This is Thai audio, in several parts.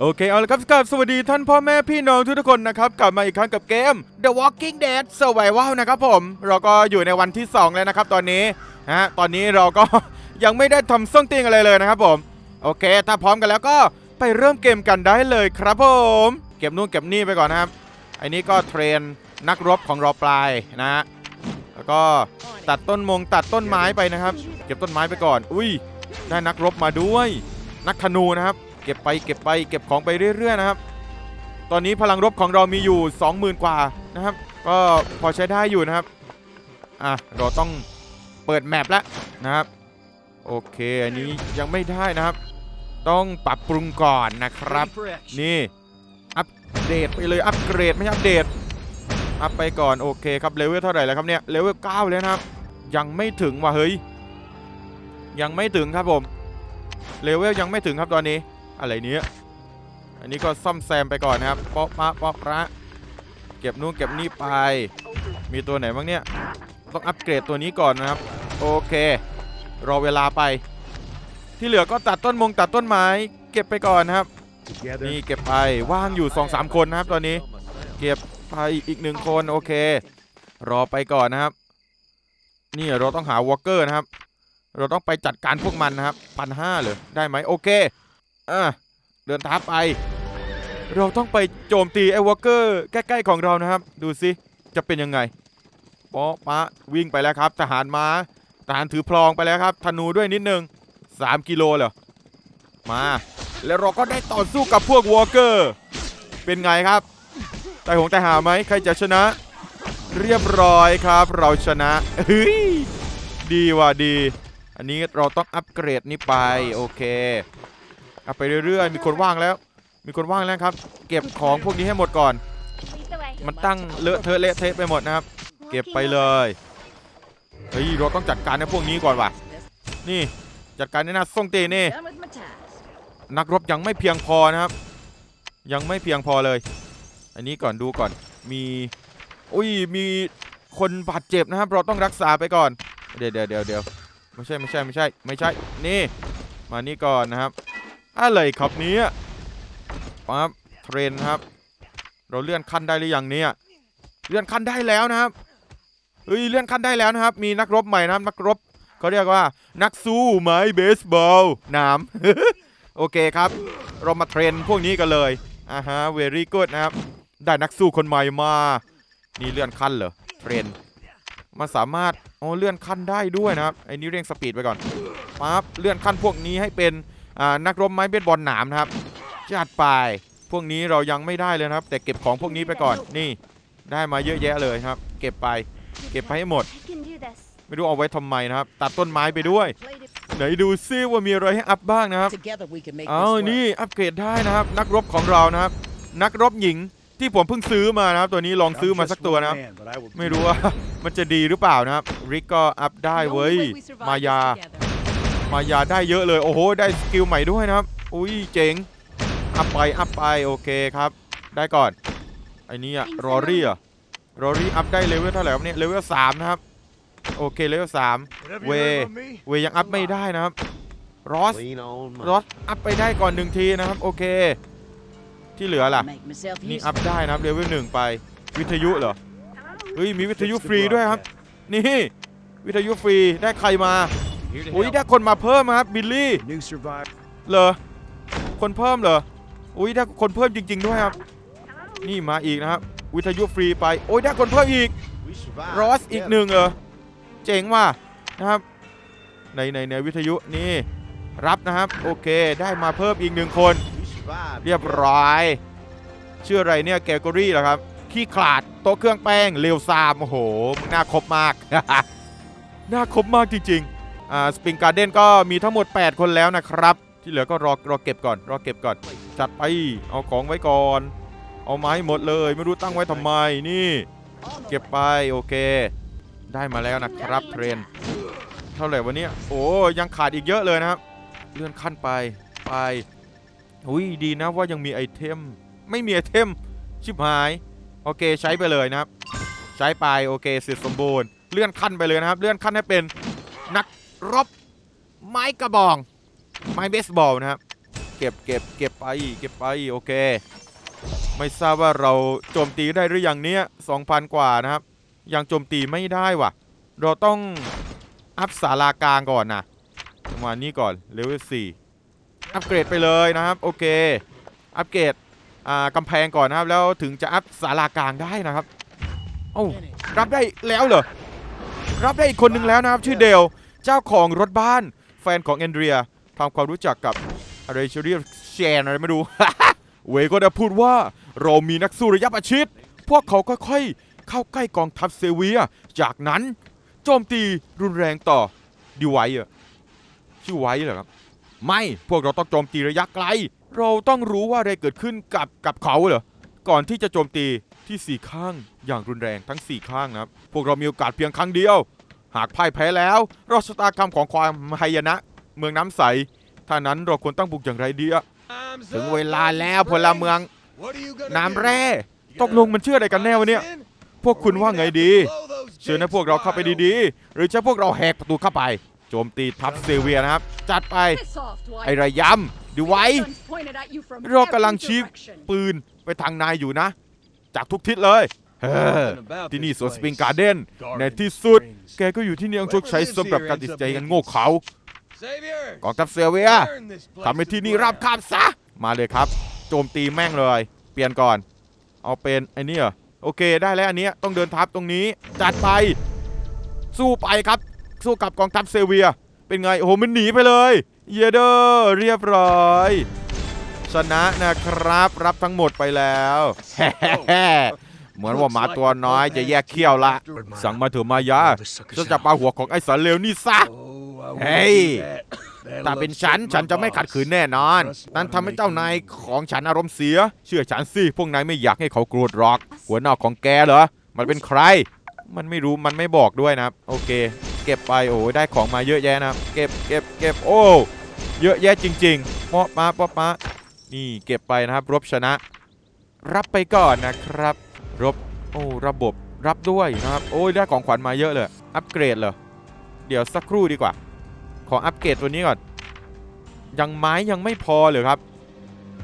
โอเคเอาละครับกับสวัสดีท่านพ่อแม่พี่น้องทุกๆคนนะครับ กลับมาอีกครั้งกับเกม The Walking Dead Survival นะครับผม เราก็อยู่ในวันที่ 2 แล้วนะครับตอนนี้ฮะตอนนี้เราก็ ยังไม่ได้ทำส้นตีนอะไรเลยนะครับผม โอเค ถ้าพร้อมกันแล้วก็ไปเริ่มเกมกันได้เลยครับผม เก็บนู่นเก็บนี่ไปก่อนนะครับไอ้นี้ก็เทรนนักรบของเราปลายนะฮะแล้วก็ตัดต้นมงตัดต้นไม้ไปนะครับ เก็บต้นไม้ไปก่อน อุ้ยได้นักรบมาด้วย นักธนูนะครับ เก็บไปเก็บไปเก็บของไปเรื่อยๆนะครับ ตอนนี้พลังรบของเรามีอยู่ 20,000 กว่านะครับ ก็พอใช้ได้อยู่นะครับอะเราต้องเปิดแมปแล้วนะครับโอเคอันนี้ยังไม่ได้นะครับ ต้องปรับปรุงก่อนนะครับ นี่อัปเดตไปเลยอัปเกรดไม่อัปเดตอัพไปก่อนโอเคครับเลเวลเท่าไหร่แล้วครับเนี่ยเลเวล9แล้วนะครับ ยังไม่ถึงว่ะเฮ้ยยังไม่ถึงครับผมเลเวลยังไม่ถึงครับตอนนี้ อะไรเนี้ยอันนี้ก็ซ่อมแซมไปก่อนนะครับป๊อปปะป๊อประเก็บนู่นเก็บนี่ไป มีตัวไหนบ้างเนี่ย ต้องอัปเกรดตัวนี้ก่อนนะครับ โอเค รอเวลาไป ที่เหลือก็ตัดต้นมงตัดต้นไม้ เก็บไปก่อนนะครับ นี่เก็บไปว่างอยู่ 2-3 คนนะครับตอนนี้ เก็บไปอีกหนึ่งคนโอเค รอไปก่อนนะครับ นี่เราต้องหาวอลเกอร์นะครับ เราต้องไปจัดการพวกมันนะครับพันห้าเลยได้ไหมโอเค อะเดินทางไป เราต้องไปโจมตีไอ้วอลเกอร์ใกล้ๆของเรานะครับ ดูสิจะเป็นยังไงป๊อปะวิ่งไปแล้วครับ ทหารมาทหารถือพลองไปแล้วครับธนูด้วยนิดนึง 3 กิโลเหรอมา แล้วเราก็ได้ต่อสู้กับพวกวอลเกอร์เป็นไงครับแต่หงแต่หาไหมใครจะชนะ เรียบร้อยครับ เราชนะเฮ้ยดีว่ะดี อันนี้เราต้องอัปเกรดนี้ไป โอเค อัพไปเรื่อยๆ มีคนว่างแล้ว มีคนว่างแล้วครับ เก็บของพวกนี้ให้หมดก่อน มันตั้งเลอะเทอะเละเทะไปหมดนะครับ เก็บไปเลยเฮ้ยเราต้องจัดการในพวกนี้ก่อนว่ะ นี่จัดการในหน้าส่งเตนี่นักรบยังไม่เพียงพอนะครับ ยังไม่เพียงพอเลย อันนี้ก่อนดูก่อน มีอุ้ยมีคนบาดเจ็บนะครับ เราต้องรักษาไปก่อน เดี๋ยวเดี๋ยวเดี๋ยวเดี๋ยวไม่ใช่ไม่ใช่ไม่ใช่ ไม่ใช่ นี่ มานี่ก่อนนะครับ อะไรครับเนี้ยปั๊บเทรนครับ เราเลื่อนขั้นได้หรือยังเนี่ยเลื่อนขั้นได้แล้วนะครับเฮ้ยเลื่อนขั้นได้แล้วนะครับ มีนักรบใหม่นะครับนักรบเขาเรียกว่า นักสู้ไม้เบสบอลหนามโอเคครับ เรามาเทรนพวกนี้กันเลยอ่าฮะ very good นะครับ ได้นักสู้คนใหม่มา นี่เลื่อนขั้นเหรอเทรนมันสามารถอ๋อเลื่อนขั้นได้ด้วยนะครับไอ้นี่เร่งสปีดไปก่อนปั๊บเลื่อนขั้นพวกนี้ให้เป็น นักรบไม้เบสบอลหนามนะครับจัดไปพวกนี้เรายังไม่ได้เลยนะครับ แต่เก็บของพวกนี้ไปก่อนนี่ ได้มาเยอะแยะเลยครับ เก็บไป เก็บไปให้หมด ไม่รู้เอาไว้ทำไมนะครับ ตัดต้นไม้ไปด้วย ไหนดูซิว่ามีอะไรให้อัพบ้างนะครับ Together we can make เอา this work. นี่อัปเกรดได้นะครับ นักรบของเรานะครับ นักรบหญิงที่ผมเพิ่งซื้อมานะครับ ตัวนี้ลองซื้อมาสักตัวนะครับ ไม่รู้ว่ามันจะดีหรือเปล่านะครับ ริกก็อัพได้เว้ย มายา มายาได้เยอะเลย โอ้โห ได้สกิลใหม่ด้วยนะครับ อุ้ยเจ๋ง อัพไป อัพไป โอเคครับ ได้ก่อน ไอ้นี่อะรอรี่อะรอรี่อัพได้เลเวลเท่าไหร่ครับเนี่ย เลเวลสามนะครับ โอเค เลเวลสามเว เวยังอัพไม่ได้นะครับ รอส Lean on รถอัพไปได้ก่อนหนึ่งทีนะครับ โอเค ที่เหลือล่ะ Make myself นี่ useful. อัพได้นะครับ เลเวลหนึ่งไป วิทยุเหรอ เฮ้ย มีวิทยุฟรีด้วยครับ นี่ วิทยุฟรี ได้ใครมา อุ้ยได้คนมาเพิ่มครับบิลลี่ New survivor. เหรอคนเพิ่มเหรออุ้ยได้คนเพิ่มจริง ๆ ด้วยครับ นี่มาอีกนะครับ วิทยุฟรีไปโอ้ยได้คนเพิ่มอีก We survived รอสอีกหนึ่งเออเจ๋งว่ะนะครับในในในวิทยุนี่รับนะครับ โอเคได้มาเพิ่มอีกหนึ่งคน We survived เรียบร้อยชื่ออะไรเนี่ยแกกอรี่เหรอครับขี้ขลาดโต๊ะเครื่องแป้งเร็วซามโอ้โหมึงน่าครบมากน่าครบมากจริงๆ อ่าสปริงการ์เด้นก็มีทั้งหมด 8 คนแล้วนะครับ ที่เหลือก็รอรอเก็บก่อน รอเก็บก่อน จัดไป เอาของไว้ก่อน เอาไม้หมดเลย ไม่รู้ตั้งไว้ทำไม นี่ เก็บไป โอเค ได้มาแล้วนะครับเทรน เท่าไหร่วันนี้โอ้ยังขาดอีกเยอะเลยนะครับ เลื่อนขั้นไป ไปอุ้ยดีนะว่ายังมีไอเทม ไม่มีไอเทม ชิบหาย โอเคใช้ไปเลยนะครับ ใช้ไป โอเคเสร็จสมบูรณ์ เลื่อนขั้นไปเลยนะครับ เลื่อนขั้นให้เป็นนัก รบ ไม้กระบอง ไม้เบสบอลนะครับ เก็บเก็บเก็บไปเก็บไปโอเค ไม่ทราบว่าเราโจมตีได้หรือยังเนี้ย2,000กว่านะครับ ยังโจมตีไม่ได้ว่ะ เราต้องอัพศาลากลางก่อนนะประมาณนี้ก่อนเลเวล4อัปเกรดไปเลยนะครับ โอเค อัปเกรดอ่ากำแพงก่อนนะครับ แล้วถึงจะอัพศาลากลางได้นะครับโอ้รับได้แล้วเหรอ รับได้อีกคนนึงแล้วนะครับ ชื่อเดล เจ้าของรถบ้าน แฟนของแอนเดรียทำความรู้จักกับอะไรเชอรี่แชนอะไรไม่รู้ เวย์ก็ได้พูดว่าเรามีนักสู้ระยะประชิด พวกเขาค่อยๆเข้าใกล้กองทัพเซเวีย จากนั้นโจมตีรุนแรงต่อดีไวอะชื่อไวเหรอครับ ไม่พวกเราต้องโจมตีระยะไกล เราต้องรู้ว่าอะไรเกิดขึ้นกับกับเขาเหรอก่อนที่จะโจมตีที่สี่ข้างอย่างรุนแรงทั้งสี่ข้างนะครับ พวกเรามีโอกาสเพียงครั้งเดียว หากพ่ายแพ้แล้วเราชะตากรรมของความหายนะ เมืองน้ำใส ถ้านั้นเราควรตั้งบุกอย่างไรดีอะถึงเวลาแล้วพลเมือง น้ำแร่ตกลงมันเชื่ออะไรกันแน่วะเนี่ย พวกคุณว่าไงดี เชิญให้พวกเราเข้าไปดีๆ หรือจะพวกเราแหกประตูเข้าไป โจมตีทัพเซเวียนะครับ จัดไป ไอ้ระยำดูไว้เรากำลังชี้ปืนไปทางนายอยู่นะ จากทุกทิศเลย เฮ้อที่นี่สวนสปริงการ์เด้นในที่สุด แกก็อยู่ที่นี่ต้องชดใช้สำหรับการติดใจกันโง่เขากองทัพเซเวียทำให้ที่นี่ราบคาบซะ มาเลยครับ โจมตีแม่งเลย เปลี่ยนก่อน เอาเป็นไอ้นี่เหรอโอเคได้แล้วอันเนี้ยต้องเดินทับตรงนี้จัดไป สู้ไปครับ สู้กับกองทัพเซเวีย เป็นไง โอ้โหมันหนีไปเลย เยเดอร์เรียบร้อยชนะนะครับรับทั้งหมดไปแล้ว เหมือนว่าหมาตัวน้อยจะแยกเขี้ยวละ สั่งมาเถอะมายาฉันจะปาหัวของไอ้สารเลวนี่ซะเฮ้ยถ้าเป็นฉันฉันจะไม่ขัดขืนแน่นอน นั่นทำให้เจ้านายของฉันอารมณ์เสีย เชื่อฉันสิ พวกนายไม่อยากให้เขาโกรธหรอก หัวหน้าของแกเหรอ มันเป็นใคร มันไม่รู้มันไม่บอกด้วยนะโอเค เก็บไปโอ้ยได้ของมาเยอะแยะนะเก็บเก็บเก็บโอ้เยอะแยะจริงๆป๊อปมาป๊อปมานี่เก็บไปนะครับรบชนะ รับไปก่อนนะครับ รบโอ้ระบบรับด้วยนะครับ โอ้ยได้ของขวัญมาเยอะเลย อัปเกรดเหรอ เดี๋ยวสักครู่ดีกว่า ขออัปเกรดตัวนี้ก่อน ยังไม้ยังไม่พอเลยครับ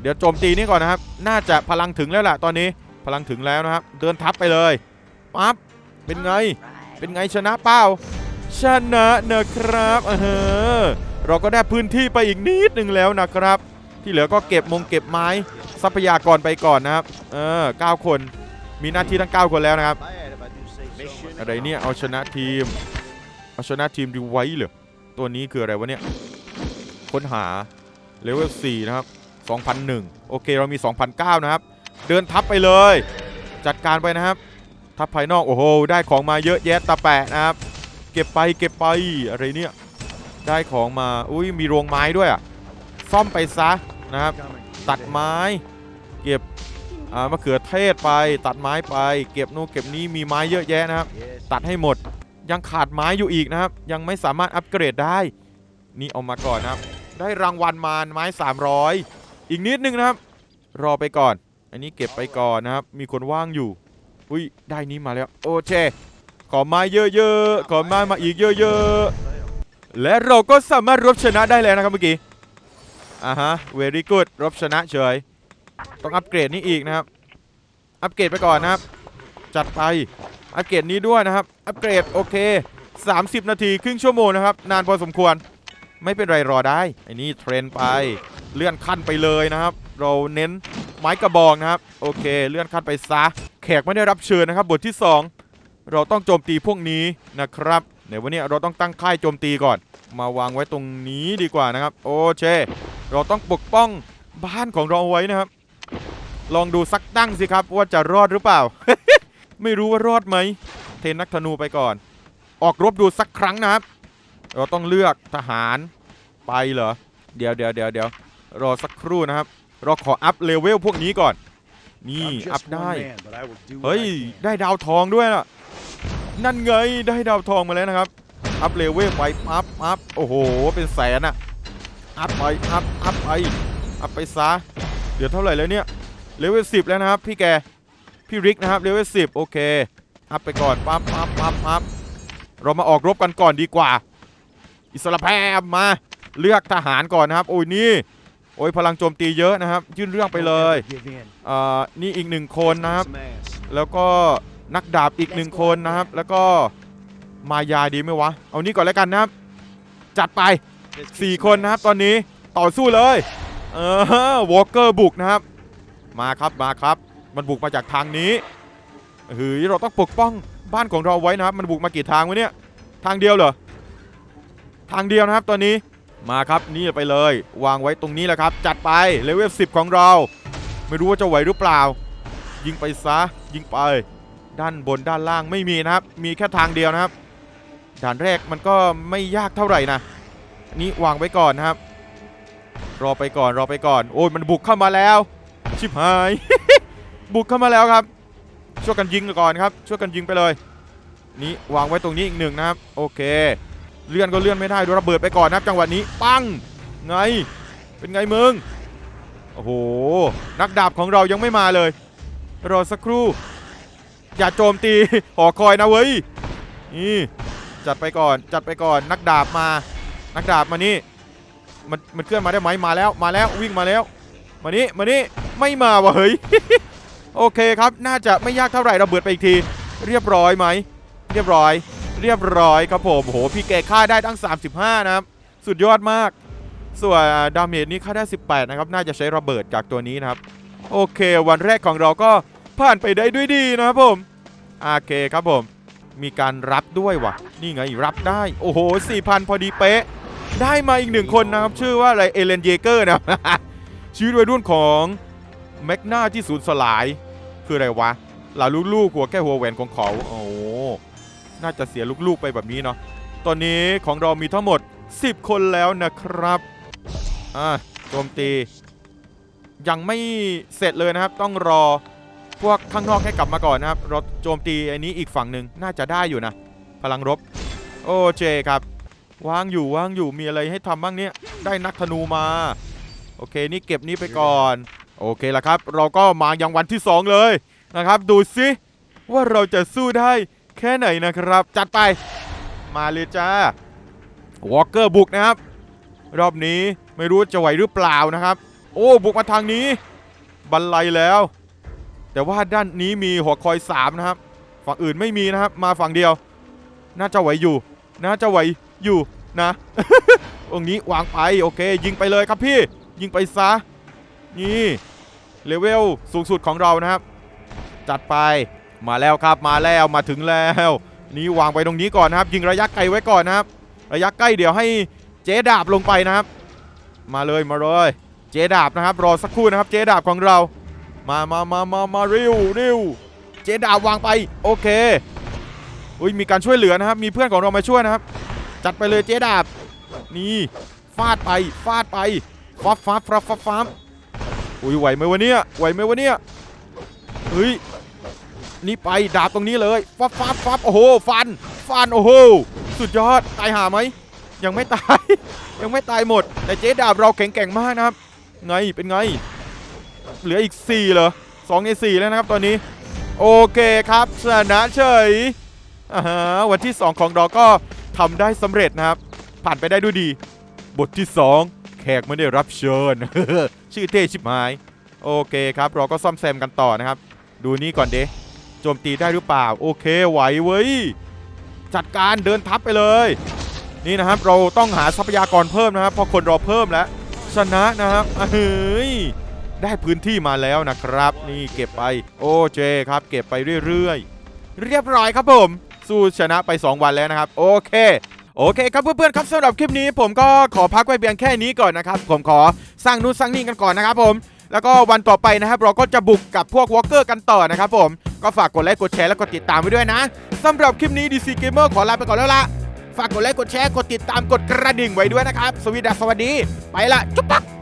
เดี๋ยวโจมตีนี่ก่อนนะครับ น่าจะพลังถึงแล้วล่ะตอนนี้ พลังถึงแล้วนะครับ เดินทับไปเลยปั๊บ เป็นไง เป็นไงชนะเป้า ชนะนะครับเออเราก็ได้พื้นที่ไปอีกนิดหนึ่งแล้วนะครับ ที่เหลือก็เก็บมงเก็บไม้ ทรัพยากรไปก่อนนะครับ เออเก้าคน มีหน้าที่ทั้ง 9 คนแล้วนะครับ อะไรเนี่ย เอาชนะทีม เอาชนะทีมดีไว้เหรอ ตัวนี้คืออะไรวะเนี่ย ค้นหา เลเวล 4 นะครับ 2001 โอเค เรามี 2009 นะครับ เดินทับไปเลย จัดการไปนะครับ ทับภายนอก โอ้โห ได้ของมาเยอะแยะตาแปะนะครับ เก็บไปเก็บไป อะไรเนี่ย ได้ของมา อุ้ยมีโรงไม้ด้วยอะซ่อมไปซะนะครับ ตัดไม้ เก็บ อ่ามะเขือเทศไป ตัดไม้ไป เก็บนู่นเก็บนี้มีไม้เยอะแยะนะครับ ตัดให้หมดยังขาดไม้อยู่อีกนะครับ ยังไม่สามารถอัปเกรดได้ นี่เอามาก่อนนะครับ ได้รางวัลมาไม้ 300 อีกนิดนึงนะครับ รอไปก่อน อันนี้เก็บไปก่อนนะครับ มีคนว่างอยู่ อุ้ยได้นี้มาแล้ว โอเคขอไม้เยอะๆ ขอไม้มาอีกเยอะๆ และเราก็สามารถรบชนะได้แล้วนะครับเมื่อกี้อ่าฮะ very good รบชนะเฉย ต้องอัปเกรดนี้อีกนะครับ อัปเกรดไปก่อนนะครับ จัดไป อัปเกรดนี้ด้วยนะครับ อัปเกรดโอเค 30 นาทีครึ่งชั่วโมงนะครับ นานพอสมควร ไม่เป็นไรรอได้ไอ้นี่เทรนไป เลื่อนขั้นไปเลยนะครับ เราเน้นไม้กระบอกนะครับ โอเค เลื่อนขั้นไปซะ แขกไม่ได้รับเชิญนะครับ บทที่ 2 เราต้องโจมตีพวกนี้นะครับในวันนี้เราต้องตั้งค่ายโจมตีก่อน มาวางไว้ตรงนี้ดีกว่านะครับ โอเค เราต้องปกป้องบ้านของเราไว้นะครับ ลองดูสักตั้งสิครับ ว่าจะรอดหรือเปล่า ไม่รู้ว่ารอดไหม เทนักธนูไปก่อน ออกรบดูสักครั้งนะครับ เราต้องเลือกทหารไปเหรอ เดี๋ยวเดี๋ยวเดี๋ยวเดี๋ยวรอสักครู่นะครับ เราขออัพเลเวลพวกนี้ก่อน นี่อัพได้ เฮ้ย ได้ดาวทองด้วยนะนั่นไงได้ดาวทองมาแล้วนะครับ อัพเลเวลไปอัพอัพโอ้โห เป็นแสนอะอัพไปอัพอัพไปอัพไปซะเดี๋ยวเท่าไหร่แล้วเนี่ย เลเวลสิบแล้วนะครับพี่แก พี่ริกนะครับเลเวลสิบโอเคอัพไปก่อนปั๊บปั๊บปั๊บปั๊บเรามาออกรบกันก่อนดีกว่า อิสระแพมมาเลือกทหารก่อนนะครับ โอ้ยนี่โอ้ยพลังโจมตีเยอะนะครับ ยื่นเรื่องไปเลยเอ่อนี่อีกหนึ่งคนนะครับ แล้วก็นักดาบอีกหนึ่งคนนะครับ แล้วก็มายาดีไหมวะ เอานี่ก่อนแล้วกันนะครับ จัดไป 4 คนนะครับตอนนี้ต่อสู้เลย เออวอลเกอร์บุกนะครับ มาครับมาครับ มันบุกมาจากทางนี้เฮ้ยเราต้องปกป้องบ้านของเราไว้นะครับ มันบุกมากี่ทางวะเนี่ยทางเดียวเหรอทางเดียวนะครับตอนนี้มาครับนี่ไปเลย วางไว้ตรงนี้แหละครับ จัดไปเลเวล10ของเรา ไม่รู้ว่าจะไหวหรือเปล่า ยิงไปซะยิงไป ด้านบนด้านล่างไม่มีนะครับ มีแค่ทางเดียวนะครับด่านแรกมันก็ไม่ยากเท่าไหร่นะนี่วางไว้ก่อนนะครับ รอไปก่อนรอไปก่อน โอ้ยมันบุกเข้ามาแล้ว ชิบหาย บุกเข้ามาแล้วครับ ช่วยกันยิงก่อนครับ ช่วยกันยิงไปเลย นี่วางไว้ตรงนี้อีกหนึ่งนะครับ โอเค เลื่อนก็เลื่อนไม่ได้ด้วยระเบิดไปก่อนนะครับ จังหวะนี้ปังไง เป็นไงมึง โอ้โห นักดาบของเรายังไม่มาเลย รอสักครู่ อย่าโจมตีหอคอยนะเว้ย นี่ จัดไปก่อน จัดไปก่อน นักดาบมา นักดาบมานี่ มันมันเคลื่อนมาได้ไหมมาแล้ว มาแล้ว วิ่งมาแล้ว มานี่มานี่ไม่มาวะเฮ้ย โอเคครับ น่าจะไม่ยากเท่าไหร่ระเบิดไปอีกที เรียบร้อยไหม เรียบร้อย เรียบร้อยครับผมโหพี่แกฆ่าได้ตั้ง 35 นะครับ สุดยอดมาก ส่วนดาเมจนี้ฆ่าได้ 18 นะครับ น่าจะใช้ระเบิดจากตัวนี้นะครับ โอเค วันแรกของเราก็ผ่านไปได้ด้วยดีนะครับผมโอเคครับผม มีการรับด้วยวะนี่ไงรับได้ โอ้โห4,000 พอดีเป๊ะ ได้มาอีกหนึ่งคนนะครับ ชื่อว่าอะไร เอเลนเยเกอร์นะ ชีวิตวัยรุ่นของแมกนาที่สูญสลาย คืออะไรวะหล่าลูกๆหัวแค่หัวแหวนของเขาโอ้โหน่าจะเสียลูกๆไปแบบนี้เนาะตอนนี้ของเรามีทั้งหมด 10 คนแล้วนะครับอ่าโจมตี ยังไม่เสร็จเลยนะครับ ต้องรอพวกข้างนอกให้กลับมาก่อนนะครับราโจมตีอันนี้อีกฝั่งหนึ่งน่าจะได้อยู่นะ พลังรบ โอเคครับวางอยู่วางอยู่มีอะไรให้ทำบ้างเนี่ย ได้นักธนูมา โอเค นี่เก็บนี้ไปก่อน โอเคละครับ เราก็มายังวันที่ 2 เลยนะครับ ดูสิว่าเราจะสู้ได้แค่ไหนนะครับ จัดไป มาเลยจ้าวอลเกอร์บุกนะครับ รอบนี้ไม่รู้จะไหวหรือเปล่านะครับ โอ้บุกมาทางนี้ บันไลแล้ว แต่ว่าด้านนี้มีหัวคอย 3 นะครับ ฝั่งอื่นไม่มีนะครับ มาฝั่งเดียว น่าจะไหวอยู่ น่าจะไหวอยู่นะ องนี้วางไปโอเค ยิงไปเลยครับพี่ ยิงไปซะ นี่เลเวลสูงสุดของเรานะครับ จัดไปมาแล้วครับมาแล้วมาถึงแล้ว นี่วางไปตรงนี้ก่อนนะครับ ยิงระยะไกลไว้ก่อนนะครับ ระยะใกล้เดี๋ยวให้เจ๊ดาบลงไปนะครับ มาเลยมาเลยเจ๊ดาบนะครับ รอสักครู่นะครับ เจ๊ดาบของเรา มามามามามาร็วร็วเจ๊ดาบวางไปโอเคอุ้ยมีการช่วยเหลือนะครับ มีเพื่อนของเรามาช่วยนะครับ จัดไปเลยเจ๊ดาบนี่ฟาดไปฟาดไป ฟับฟับฟับฟับฟับอุ้ยไหวไหมวะเนี่ยไหวไหมวะเนี่ยเฮ้ยนี่ไปดาบตรงนี้เลยฟับฟับฟับโอ้โหฟันฟันโอ้โหสุดยอดตายหาไหมยังไม่ตาย ยังไม่ตายหมด แต่เจ๊ดาบเราแข็งแกร่งมากนะครับ ไงเป็นไง เหลืออีก 4 เหรอ2ใน4แล้วนะครับตอนนี้ โอเคครับชนะเฉยอ่าวันที่ 2 ของเราก็ทำได้สำเร็จนะครับ ผ่านไปได้ด้วยดี บทที่ 2 แขกไม่ได้รับเชิญ ชื่อเท่ชิบหาย โอเคครับ เราก็ซ่อมแซมกันต่อนะครับ ดูนี่ก่อนเดะโจมตีได้หรือเปล่า โอเคไหวเว้ย จัดการเดินทับไปเลย นี่นะครับ เราต้องหาทรัพยากรเพิ่มนะครับเพอคนรอเพิ่มแล้ว ชนะนะครับอะเฮ้ยได้พื้นที่มาแล้วนะครับ นี่เก็บไป โอเคครับ เก็บไปเรื่อยๆ เรียบร้อยครับผม สู้ชนะไป 2 วันแล้วนะครับ โอเค โอเคครับเพื่อนๆครับสำหรับคลิปนี้ผมก็ขอพักไว้เพียงแค่นี้ก่อนนะครับ ผมขอสร้างนู่นสร้างนี่กันก่อนนะครับผมแล้วก็วันต่อไปนะครับ เราก็จะบุกกับพวกวอลเกอร์กันต่อนะครับผมก็ฝากกดไลค์กดแชร์แล้วก็ติดตามไว้ด้วยนะสำหรับคลิปนี้ DC Gamer ขอลาไปก่อนแล้วล่ะฝากกดไลค์กดแชร์กดติดตามกดกระดิ่งไว้ด้วยนะครับ สวีดัสสวัสดี ไปละจุ๊บปัก